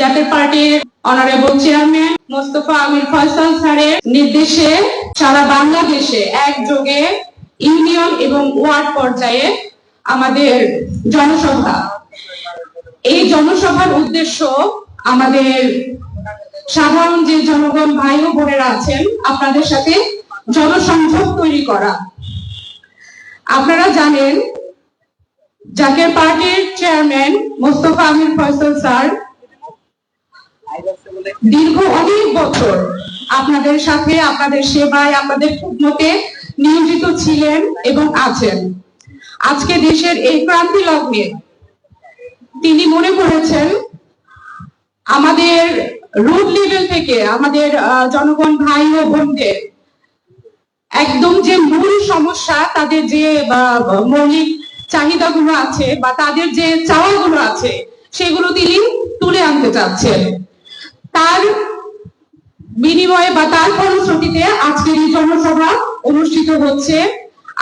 জাতীয় পার্টির honourable chairman Mostafa Amir Faisal স্যারের নির্দেশে সারা বাংলাদেশে একযোগে ইউনিয়ন এবং ওয়ার্ড পর্যায়ে আমাদের জনসভা। এই জনসভার উদ্দেশ্য আমাদের সাধারণ যে জনগণ ভাই ও বোনেরা আছেন, আপনাদের সাথে জনসংযোগ তৈরি করা। আপনারা জানেন জাতীয় পার্টির চেয়ারম্যান মোস্তফা আমির ফয়সাল স্যার দীর্ঘ অনেক বছর আপনাদের সাথে, আপনাদের সেবায়, আপনাদের মতে নিয়োজিত ছিলেন এবং আছেন। আজকে দেশের এই ক্রান্তি লগ্নে তিনি মনে করেছেন, আমাদের রুট লেভেল থেকে আমাদের জনগণ ভাই ও বোনদের একদম যে মূল সমস্যা, তাদের যে মৌলিক চাহিদাগুলো আছে বা তাদের যে চাওয়াগুলো আছে, সেগুলো তিনি তুলে আনতে চাচ্ছেন। তার বিনিময়ে বা তার ফলশ্রুতিতে আজকের এই জনসভা অনুষ্ঠিত হচ্ছে।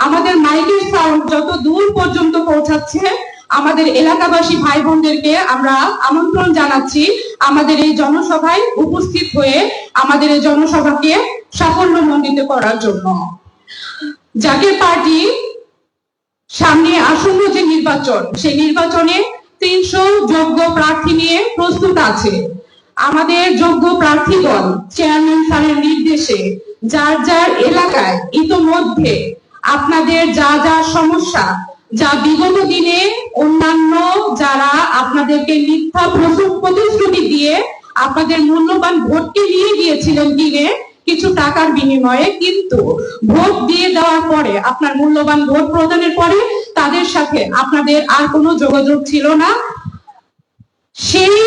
আমাদের মাইকের সাউন্ড যত দূর পর্যন্ত পৌঁছাচ্ছে, আমাদের এলাকাবাসী ভাই বোনদেরকে আমরা আমন্ত্রণ জানাচ্ছি আমাদের এই জনসভায় উপস্থিত হয়ে আমাদের এই জনসভাকে সাফল্যমণ্ডিত করার জন্য। জাতীয় পার্টি সামনে আসন্ন যে নির্বাচন, সেই নির্বাচনে তিনশো যোগ্য প্রার্থী নিয়ে প্রস্তুত আছে। আমাদের যোগ্য প্রার্থীগণ চেয়ারম্যান স্যারের নির্দেশে, যার যার এলাকায় ইতোমধ্যে আপনাদের যা যা সমস্যা, যা বিগত দিনে অন্যান্য যারা আপনাদেরকে মিথ্যা প্রতিশ্রুতি দিয়ে আপনাদের মূল্যবান ভোটকে নিয়ে গিয়েছিলেন কিনে কিছু টাকার বিনিময়ে কিন্তু ভোট দিয়ে দেওয়ার পরে, আপনার মূল্যবান ভোট প্রদানের পরে তাদের সাথে আপনাদের আর কোনো যোগাযোগ ছিল না। সেই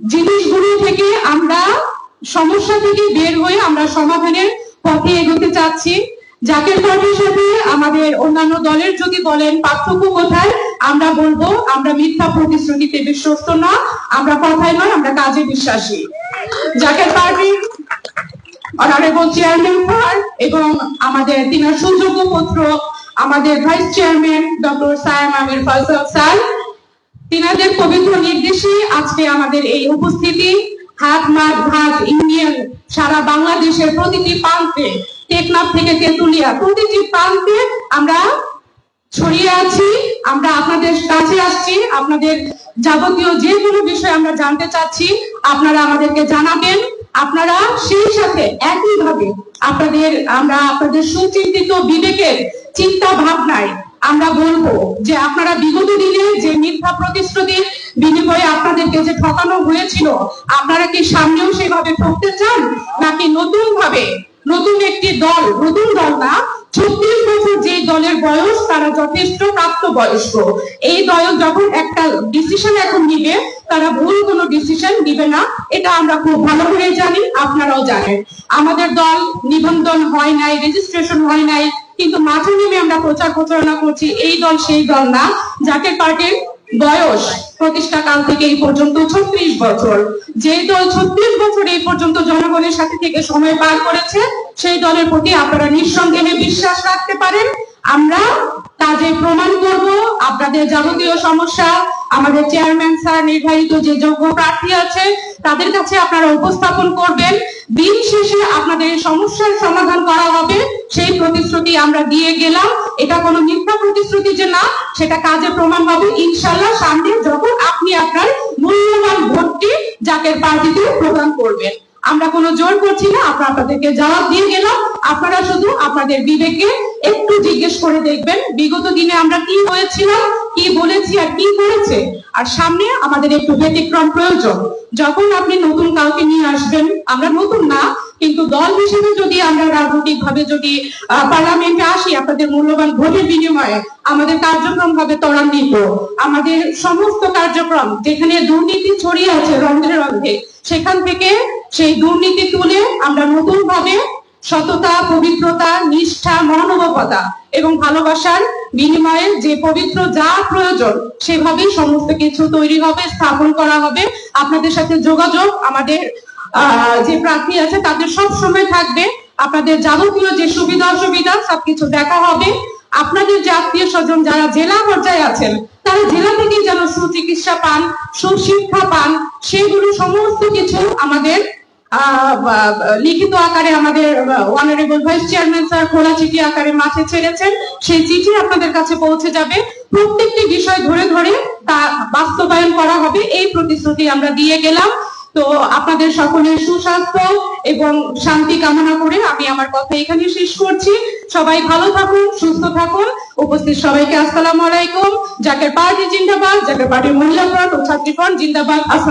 জিনিসগুলো থেকে আমরা সমস্যা থেকে বের হয়ে আমরা সমাধানের পথে এগোতে চাচ্ছি। জাকের পার্টির সাথে আমাদের অন্যান্য দলের যদি বলেন পার্থক্য কোথায়, আমরা বলব আমরা মিথ্যা প্রতিশ্রুতিতে বিশ্বস্ত না, আমরা কথায় নয়, আমরা কাজে বিশ্বাসী। জাকের পার্টির অনারেবল চেয়ারম্যান স্যার এবং আমাদের তিনার সুযোগ্য পুত্র, আমাদের vice chairman doctor Sayam Amir Faisal sir. তিনাদের পবিত্র নির্দেশে আজকে আমাদের এই উপস্থিতি, হাত মাঠ ঘাট ইউনিয়ন সারা বাংলাদেশের প্রতিটি প্রান্তে, টেকনাফ থেকে তেতুলিয়া, প্রতিটি প্রান্তে আমরা ছড়িয়ে আছি, আমরা আপনাদের কাছে আসছি, আপনাদের যাবতীয় যে কোনো বিষয় আমরা জানতে চাচ্ছি, আপনারা আমাদেরকে জানাবেন। আপনারা সেই সাথে একইভাবে আপনাদের, আমরা আপনাদের সুচিন্তিত বিবেকের চিন্তা ভাবনায় আমরা বলব যে আপনারা বিগত দিনে যে মিথ্যা প্রতিশ্রুতির বিনিময়ে আপনাদেরকে যে ঠকানো হয়েছিল, আপনারা কি সামনেও সেভাবে করতে চান? নাকি নতুন ভাবে নতুন একটি দল, নতুন দল না, ছত্রিশ বছর যে দলের বয়স, তারা যথেষ্ট প্রাপ্ত বয়স্ক এই দল যখন একটা ডিসিশন এখন নিবে, তারা ভুল কোনো ডিসিশন নিবে না। এটা আমরা খুব ভালো করে জানি, আপনারাও জানেন। আমাদের দল নিবন্ধন হয় নাই রেজিস্ট্রেশন হয় নাই কিন্তু মাঠে নেমে আমরা প্রচার প্রচারণা করছি, এই দল সেই দল না জাতীয় পার্টির বয়স প্রতিষ্ঠা কাল থেকে এই পর্যন্ত ছত্রিশ বছর। যে দল ছত্রিশ বছর এই পর্যন্ত জনগণের সাথে থেকে সময় পার করেছে, সেই দলের প্রতি আপনারা নিঃসন্দেহে বিশ্বাস রাখতে পারেন। আমরা কাজে প্রমাণ করব, আপনাদের যাবতীয় সমস্যা, আমাদের চেয়ারম্যান স্যার নির্ধারিত যে যোগ্য প্রার্থী আছে, তাদের কাছে আপনারা উপস্থাপন করবেন। দিন শেষে আপনাদের সমস্যার সমাধান করা হবে। সেই প্রতিশ্রুতি আমরা দিয়ে গেলাম। এটা কোনো মিথ্যা প্রতিশ্রুতি যে না, সেটা কাজে প্রমাণ হবে। ইনশাল্লাহ সামনে যখন আপনি আপনার মূল্যবান ভোটটি জাকের পার্টিতে প্রদান করবেন। আমরা কোনো জোর করছি না, আমরা আপনাদেরকে জবাব দিয়ে গেলাম। আপনারা শুধু আপনাদের বিবেকে একটু করে দেখবেন। বিগত দিনে আমরা কি হয়েছিলাম, কি বলেছি আর কি করেছে। আর সামনে আমাদের একটু ব্যতিক্রম প্রয়োজন। যখন আপনি নতুন কাউকে নিয়ে আসবেন, আমরা নতুন না, কিন্তু দল হিসেবে যদি আমরা রাজনৈতিক ভাবে যদি পার্লামেন্টে আসি, আপনাদের মূল্যবান ভোটের বিনিময়ে আমাদের কার্যক্রম হবে ত্বরান্বিত। আমাদের সমস্ত কার্যক্রম যেখানে দুর্নীতি ছড়িয়ে আছে রন্ধ্রে রন্ধ্রে, সেখান থেকে সেই দুর্নীতি তুলে আমরা নতুন ভাবে সততা, পবিত্রতা, নিষ্ঠা, মনোভাবতা এবং ভালোবাসার বিনিময়ে যে পবিত্র যা প্রয়োজন, সেভাবেই সমস্ত কিছু তৈরি হবে, স্থাপন করা হবে। আপনাদের সাথে যোগাযোগ, আমাদের যে প্রার্থী আছে, তাদের সব সময় থাকবে। আপনাদের যাবতীয় যে সুবিধা, অসুবিধা, সবকিছু দেখা হবে। আপনাদের যে আত্মীয় স্বজন যারা জেলা পর্যায়ে আছেন, তারা জেলা থেকেই যেন সুচিকিৎসা পান, সুশিক্ষা পান, সেগুলো সমস্ত কিছু আমাদের লিখিত আকারে আমাদের অনারেবল ভাইস চেয়ারম্যান স্যার খোলা চিঠি আকারে মাঠে ছেড়েছেন। সেই চিঠি আপনাদের কাছে পৌঁছে যাবে। প্রত্যেকটি বিষয় ধরে ধরে তা বাস্তবায়ন করা হবে। এই প্রতিশ্রুতি আমরা দিয়ে গেলাম। তো আপনাদের সকলের সুস্বাস্থ্য এবং শান্তি কামনা করে আমি আমার কথা এখানে শেষ করছি। সবাই ভালো থাকুন, সুস্থ থাকুন। উপস্থিত সবাইকে আসসালামু আলাইকুম। জাকের পার্টি জিন্দাবাদ জাকের পার্টির মহিলা ও জিন্দাবাদ। আসসালাম